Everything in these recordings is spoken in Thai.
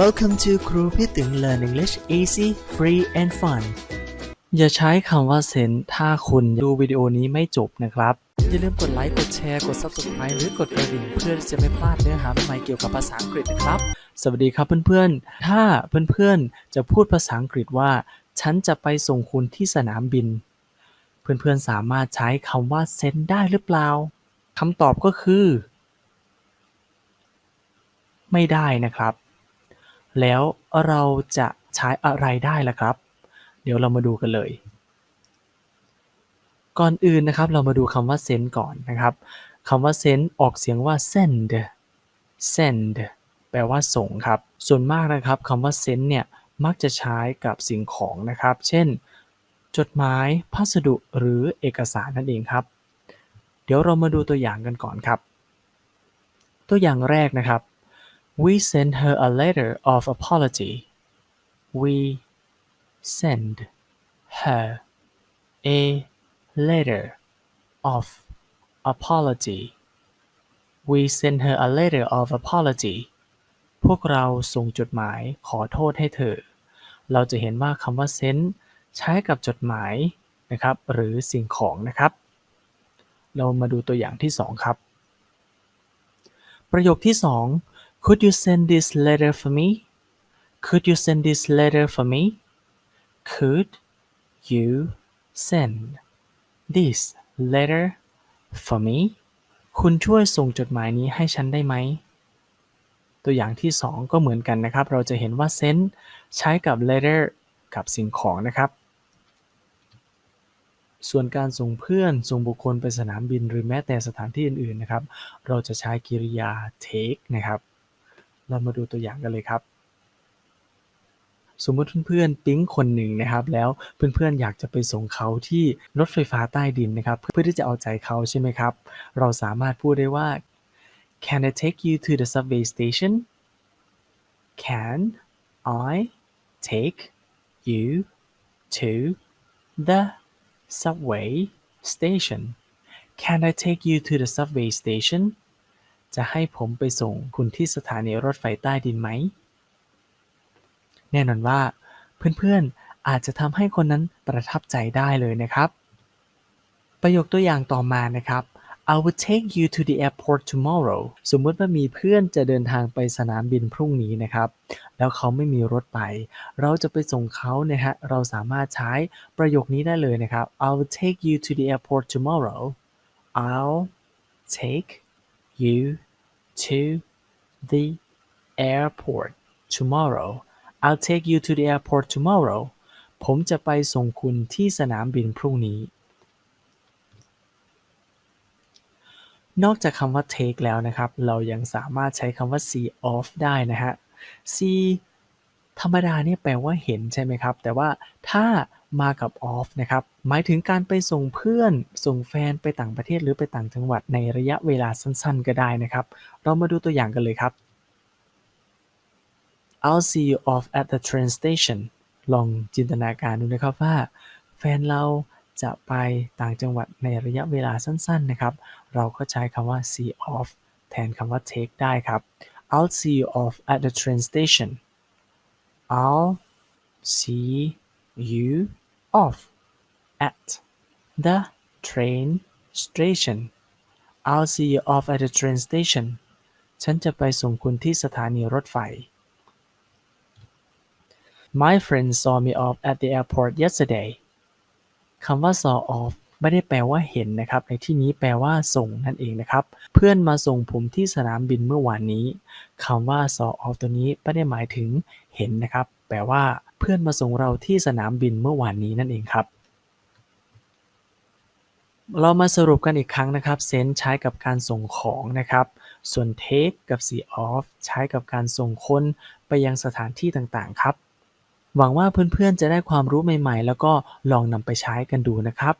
Welcome to ครูพี่ตึง Learn English easy free and fun อย่าใช้คำว่าเซนถ้าคุณดูวิดีโอนี้ไม่จบนะครับ อย่าลืมกดไลค์ กดแชร์ กด Subscribe หรือกดกระดิ่งเพื่อที่จะไม่พลาดเนื้อหาใหม่เกี่ยวกับภาษาอังกฤษนะครับ สวัสดีครับเพื่อนๆ ถ้าเพื่อนๆ จะพูดภาษาอังกฤษว่า ฉันจะไปส่งคุณที่สนามบิน เพื่อนๆ สามารถใช้คำว่า send ได้หรือเปล่าคำตอบก็คือ ไม่ได้นะครับ แล้วเราจะใช้อะไรได้ล่ะครับ เดี๋ยวเรามาดูกันเลย ก่อนอื่นนะครับเรามาดูคำว่า send ก่อนนะครับคำว่า send ออกเสียงว่า send send แปลว่าส่งครับ ส่วนมากนะครับคำว่า send เนี่ยมักจะใช้กับสิ่งของนะครับ เช่น จดหมาย พัสดุหรือเอกสารนั่นเองครับ เดี๋ยวเรามาดูตัวอย่างกันก่อนครับ ตัวอย่างแรกนะครับ We send her a letter of apology. We send her a letter of apology. We send her a letter of apology. พวกเราส่งจดหมายขอโทษให้เธอ เราจะเห็นว่าคำว่า send ใช้กับจดหมายนะครับ หรือสิ่งของนะครับ เรามาดูตัวอย่างที่ 2 ครับ ประโยคที่ 2 Could you send this letter for me? Could you send this letter for me? Could you send this letter for me? คุณช่วยส่งจดหมายนี้ให้ฉันได้ไหม ตัวอย่างที่ 2 ก็เหมือนกันนะครับ เราจะเห็นว่า send ใช้กับ letter กับสิ่งของนะครับ ส่วนการส่งเพื่อน ส่งบุคคลไปสนามบินหรือแม้แต่สถานที่อื่นๆนะครับ เราจะใช้กริยา take นะครับ เรามาดูตัวอย่างกันเลยครับ สมมติเพื่อนๆปิ๊งคนหนึ่งนะครับ แล้วเพื่อนๆอยากจะไปส่งเขาที่รถไฟฟ้าใต้ดินนะครับ เพื่อที่จะเอาใจเขาใช่ไหมครับ เราสามารถพูดได้ว่า Can I take you to the subway station Can I take you to the subway station Can I take you to the subway station จะให้ผมไปส่งคุณที่สถานีรถไฟใต้ดินไหม แน่นอนว่า เพื่อนๆ อาจจะทำให้คนนั้นประทับใจได้เลยนะครับ ประโยคตัวอย่างต่อมานะครับ I will take you to the airport tomorrow สมมติว่ามีเพื่อนจะเดินทางไปสนามบินพรุ่งนี้นะครับ แล้วเขาไม่มีรถไป เราจะไปส่งเขานะฮะ เราสามารถใช้ประโยคนี้ได้เลยนะครับ I will take you to the airport tomorrow I'll take you to the airport tomorrow I'll take you to the airport tomorrow ผมจะไปส่งคุณที่สนามบินพรุ่งนี้ นอกจากคำว่า take แล้วนะครับ เรายังสามารถใช้คำว่า see off ได้นะฮะ see ธรรมดาเนี่ยแปลว่าเห็นใช่ไหมครับ แต่ว่าถ้ามากับ off นะครับหมายถึงการไปส่งเพื่อน ส่งแฟนไปต่างประเทศหรือไปต่างจังหวัดในระยะเวลาสั้นๆ ก็ได้นะครับ เรามาดูตัวอย่างกันเลยครับ I'll see you off at the train station ลองจินตนาการดูนะครับว่า แฟนเราจะไปต่างจังหวัดในระยะเวลาสั้นๆนะครับ เราก็ใช้คำว่า see off แทนคำว่า take ได้ครับ I'll see you off at the train station I'll see you off at the train station I'll see you off at the train station ฉันจะไปส่งคุณที่สถานีรถไฟ My friend saw me off at the airport yesterday คำว่า saw off ไม่ได้แปลว่าเห็นนะครับ ในที่นี้แปลว่าส่งนั่นเองนะครับ เพื่อนมาส่งผมที่สนามบินเมื่อวานนี้คำว่า saw off ตัวนี้ไม่ได้หมายถึงเห็นนะครับ แปลว่าเพื่อนมาส่งเราที่สนามบินเมื่อวานนี้นั่นเองครับเรามาสรุปกันอีกครั้งนะครับ send ใช้กับการส่งของนะครับ ส่วน take กับ see off ใช้กับการส่งคนไปยังสถานที่ต่างๆ ครับ หวังว่าเพื่อนๆ จะได้ความรู้ใหม่ๆ แล้วก็ลองนำไปใช้กันดูนะครับ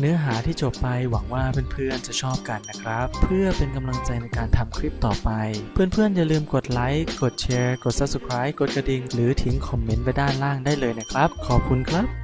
เนื้อหาที่จบไปหวังว่าเพื่อนๆจะชอบกันนะครับ เพื่อเป็นกำลังใจในการทำคลิปต่อไป เพื่อนๆอย่าลืมกดไลค์กดแชร์กด Subscribe กดกระดิ่งหรือทิ้งคอมเมนต์ไว้ด้านล่างได้เลยนะครับ ขอบคุณครับ